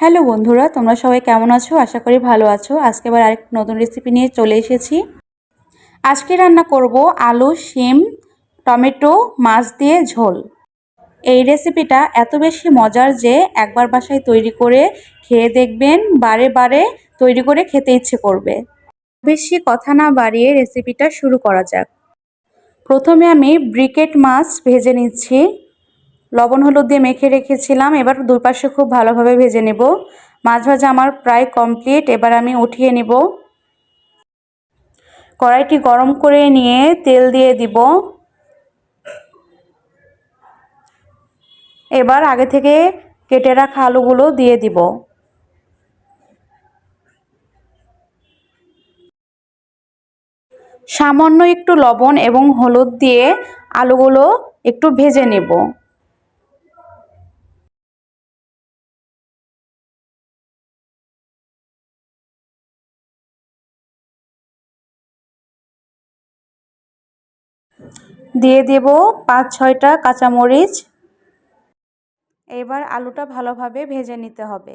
Hello বন্ধুরা, তোমরা সবাই কেমন আছো? আশা করি ভালো আছো। আজকে আবার আরেক নতুন রেসিপি নিয়ে চলে এসেছি। আজকে রান্না করব আলু, শিম, টমেটো, মাছ দিয়ে ঝোল। এই রেসিপিটা এত বেশি মজার যে একবার বাসায় তৈরি করে খেয়ে দেখবেন, বারে বারে তৈরি করে খেতে ইচ্ছে করবে। বেশি কথা না বাড়িয়ে রেসিপিটা শুরু করা যাক। প্রথমে আমি ব্রিকেট মাছ ভেজে নিচ্ছি। লবণ হলুদ দিয়ে মেখে রেখেছিলাম। এবার দুই পাশে খুব ভালোভাবে ভেজে নেব। মাছ ভাজা আমার প্রায় কমপ্লিট। এবার আমি উঠিয়ে নেব। কড়াইটি গরম করে নিয়ে তেল দিয়ে দিব। এবার আগে থেকে কেটে রাখা আলুগুলো দিয়ে দিব। সামান্য একটু লবণ এবং হলুদ দিয়ে আলুগুলো একটু ভেজে নেব। দিয়ে দেব পাঁচ, ছয়টা কাঁচামরিচ। এবার আলুটা ভালোভাবে ভেজে নিতে হবে।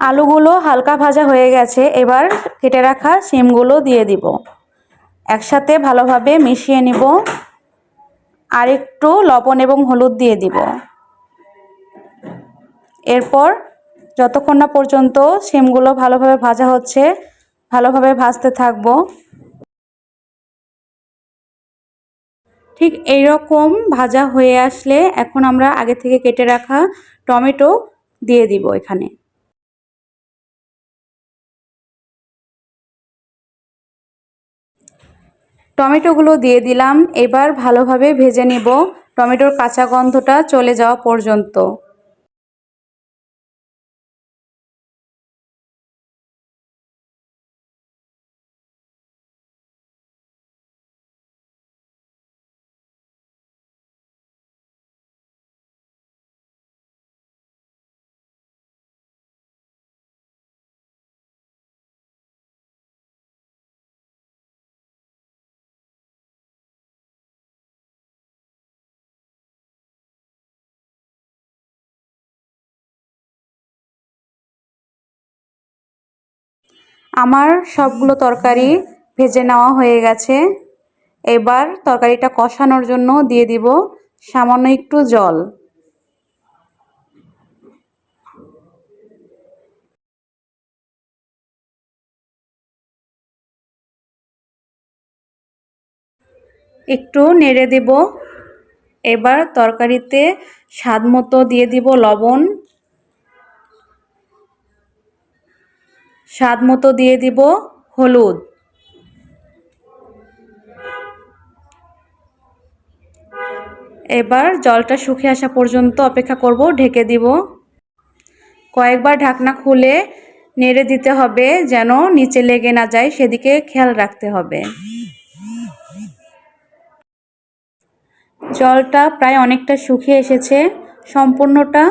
আলুগুলো হালকা ভাজা হয়ে গেছে, এবার কেটে রাখা শিমগুলো দিয়ে দিব। একসাথে ভালোভাবে মিশিয়ে নিব। আর একটু লবণ এবং হলুদ দিয়ে দিব। এরপর যতক্ষণ না পর্যন্ত শিমগুলো ভালোভাবে ভাজা হচ্ছে, ভালোভাবে ভাজতে থাকব। ঠিক এইরকম ভাজা হয়ে আসলে এখন আমরা আগে থেকে কেটে রাখা টমেটো দিয়ে দিব এখানে। টমেটোগুলো দিয়ে দিলাম, এবার ভালোভাবে ভেজে নিব। টমেটোর কাঁচা গন্ধটা চলে যাওয়া পর্যন্ত। আমার সবগুলো তরকারি ভেজে নেওয়া হয়ে গেছে। এবার তরকারিটা কষানোর জন্য দিয়ে দিব সামান্য একটু জল। একটু নেড়ে দেব। এবার তরকারিতে স্বাদ মতো দিয়ে দিব লবণ। স্বাদ মতো দিয়ে দিব হলুদ। এবার জলটা শুকিয়ে আসা পর্যন্ত অপেক্ষা করব, ঢেকে দিব। কয়েকবার ঢাকনা খুলে নেড়ে দিতে হবে যেন নিচে লেগে না যায়, সেদিকে খেয়াল রাখতে হবে। জলটা প্রায় অনেকটা শুকিয়ে এসেছে, সম্পূর্ণটা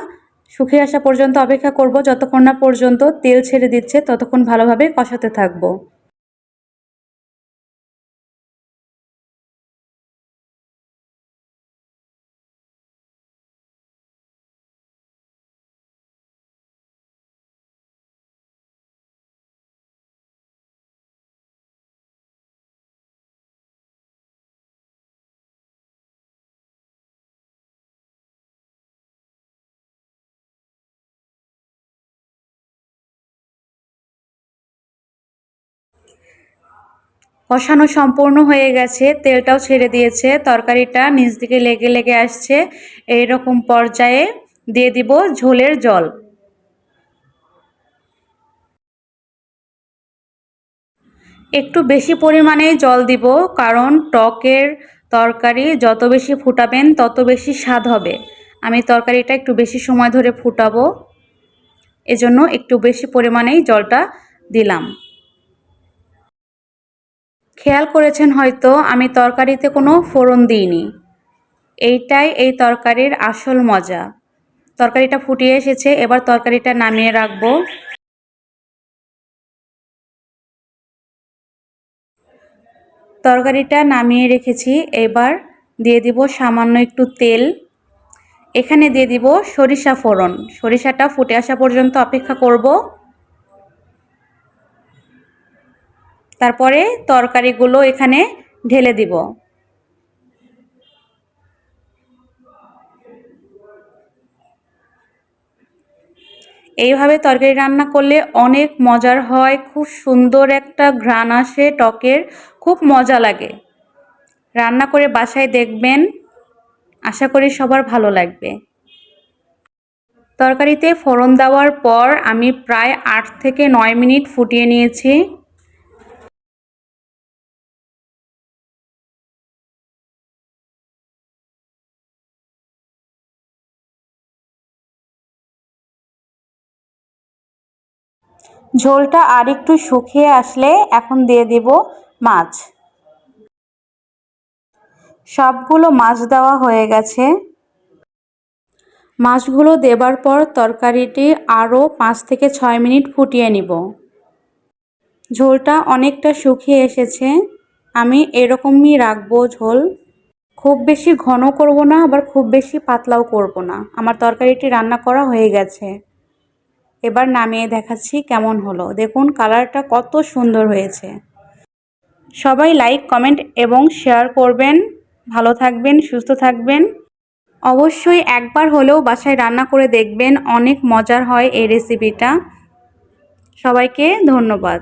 শুকিয়ে আসা পর্যন্ত অপেক্ষা করব, যতক্ষণ না পর্যন্ত তেল ছেড়ে দিচ্ছে, ততক্ষণ ভালোভাবে কষাতে থাকব। কষানো সম্পূর্ণ হয়ে গেছে, তেলটাও ছেড়ে দিয়েছে, তরকারিটা নিচ দিকে লেগে লেগে আসছে। এই রকম পর্যায়ে দিয়ে দিব ঝোলের জল। একটু বেশি পরিমাণেই জল দিব, কারণ টকের তরকারি যত বেশি ফুটাবেন, তত বেশি স্বাদ হবে। আমি তরকারিটা একটু বেশি সময় ধরে ফুটাবো, এজন্য একটু বেশি পরিমাণেই জলটা দিলাম। খেয়াল করেছেন হয়তো আমি তরকারিতে কোনো ফোড়ন দিইনি। এইটাই এই তরকারির আসল মজা। তরকারিটা ফুটিয়ে এসেছে, এবার তরকারিটা নামিয়ে রাখব। তরকারিটা নামিয়ে রেখেছি, এবার দিয়ে দিব সামান্য একটু তেল। এখানে দিয়ে দিব সরিষা ফোড়ন। সরিষাটা ফুটে আসা পর্যন্ত অপেক্ষা করব। তারপরে তরকারিগুলো এখানে ঢেলে দিব। এইভাবে তরকারি রান্না করলে অনেক মজার হয়, খুব সুন্দর একটা ঘ্রাণ আসে, টকের খুব মজা লাগে। রান্না করে বাসায় দেখবেন, আশা করি সবার ভালো লাগবে। তরকারিতে ফোড়ন দেওয়ার পর আমি প্রায় আট থেকে নয় মিনিট ফুটিয়ে নিয়েছি। ঝোলটা আর একটু শুকিয়ে আসলে এখন দিয়ে দিব মাছ। সবগুলো মাছ দেওয়া হয়ে গেছে। মাছগুলো দেবার পর তরকারিটি আরও পাঁচ থেকে ছয় মিনিট ফুটিয়ে নিব। ঝোলটা অনেকটা শুকিয়ে এসেছে। আমি এরকমই রাখব ঝোল। খুব বেশি ঘন করব না, আবার খুব বেশি পাতলাও করব না। আমার তরকারিটি রান্না করা হয়ে গেছে। এবার নামিয়ে দেখাচ্ছি কেমন হলো। দেখুন, কালারটা কত সুন্দর হয়েছে। সবাই লাইক কমেন্ট এবং শেয়ার করবেন। ভালো থাকবেন, সুস্থ থাকবেন। অবশ্যই একবার হলেও বাসায় রান্না করে দেখবেন, অনেক মজার হয় এই রেসিপিটা সবাইকে ধন্যবাদ।